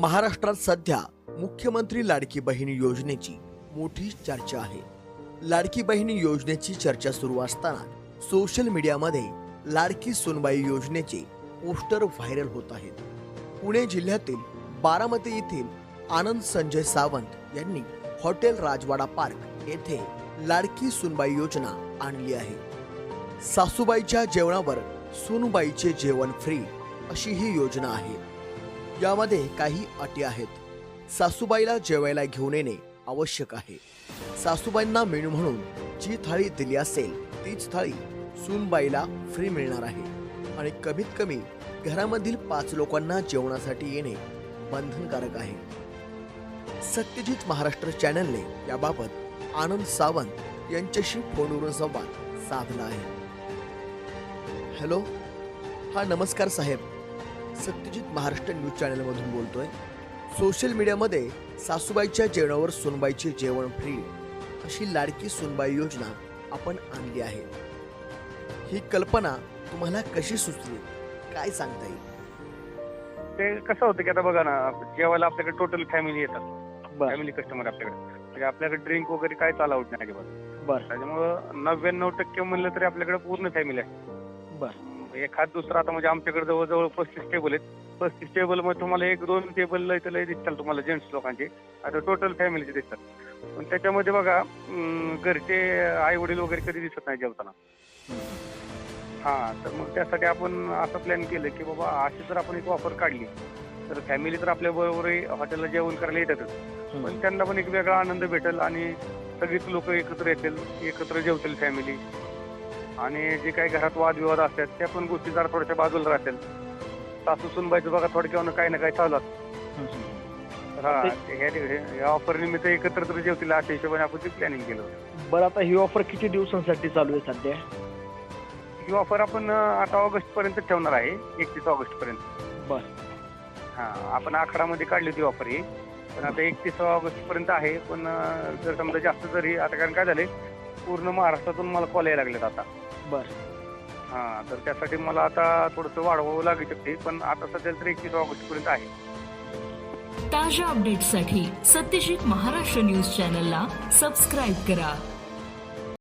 महाराष्ट्रात सध्या मुख्यमंत्री लाडकी बहीण योजनेची मोठी चर्चा आहे. लाडकी बहीण योजनेची चर्चा सुरू असताना सोशल मीडियामध्ये लाडकी सोनबाई योजनेचे पोस्टर व्हायरल होत आहेत. पुणे जिल्ह्यातील बारामती येथील आनंद संजय सावंत यांनी हॉटेल राजवाडा पार्क येथे लाडकी सुनबाई योजना आणली आहे. सासूबाईच्या जेवणावर सुनबाईचे जेवण फ्री अशी ही योजना आहे. यामध्ये काही अटी आहेत. सासूबाईला जेवायला घेऊन येणे आवश्यक आहे. सासूबाईंना मेनू म्हणून जी थाळी दिली असेल तीच थाळी सूनबाईला फ्री मिळणार आहे. आणि कमीत कमी घरामधील पाच लोकांना जेवणासाठी येणे बंधनकारक आहे. सत्यजित महाराष्ट्र चॅनलने याबाबत आनंद सावंत यांच्याशी फोनवरून संवाद साधला आहे. हॅलो हा नमस्कार साहेब. सत्यजित महाराष्ट्र न्यूज चॅनलमधून बोलतोय. सोशल मीडियामध्ये सासूबाईच्या जेवणावर सोनबाईचे जेवण फ्री. अशी लाडकी सोनबाई योजना आपण आणली आहे. ही कल्पना तुम्हाला कशी सुचली? काय सांगता येईल? ते कसं होतं की आता बघा ना जेवायला आपल्याकडे टोटल फॅमिली येतात. बर. फॅमिली कस्टमर आपल्याकडे. म्हणजे आपल्याकडे ड्रिंक वगैरे काय चालवत नाही अजिबात. बर. त्याच्यामुळं नव्याण्णव टक्के म्हणलं तरी आपल्याकडे पूर्ण फॅमिली आहे. बर. एखाद दुसरा आता म्हणजे आमच्याकडे जवळजवळ पस्तीस टेबल आहेत. पस्तीस टेबलमध्ये तुम्हाला एक दोन टेबल लय तर लय दिसतात तुम्हाला जेंट्स लोकांचे. आता टोटल फॅमिलीचे दिसतात. पण त्याच्यामध्ये बघा घरचे आई वडील वगैरे कधी दिसत नाही जेवताना. हा तर मग त्यासाठी आपण असं प्लॅन केलं की बाबा अशी जर आपण एक ऑफर काढली तर फॅमिली तर आपल्या बरोबर हॉटेलला जेवण करायला येतातच. पण त्यांना पण एक वेगळा आनंद भेटेल आणि सगळीच लोक एकत्र येतील एकत्र जेवतील फॅमिली आणि जे काही घरात वादविवाद असतात त्या पण गोष्टी जरा थोड्याशा बाजूला राहतील. सासू सुनबाईचं बघा थोडक्यावर काही ना काही चालू असतं. हा ह्या- या ऑफर निमित्त एकत्र तर जेवतील अशा हिशोबाने आपण ते प्लॅनिंग केलं. बर आता ही ऑफर किती दिवसांसाठी चालू आहे सध्या? ही ऑफर आपण आठ ऑगस्ट पर्यंत ठेवणार आहे. एकतीस ऑगस्ट पर्यंत. बर. हा आपण आखाडामध्ये काढली होती ऑफर ही. पण आता एकतीस ऑगस्ट पर्यंत आहे पण जर समजा जास्त जरी आता कारण काय झालंय पूर्ण महाराष्ट्रातून मला कॉल यायला लागलेत आता. बर. हा तर त्यासाठी मला आता थोडंसं वाढवावं लागू शकते पण आता सध्या तर एकतीस ऑगस्ट पर्यंत आहे. ताज्या अपडेट्ससाठी सत्यजित महाराष्ट्र न्यूज चॅनलला सबस्क्राईब करा.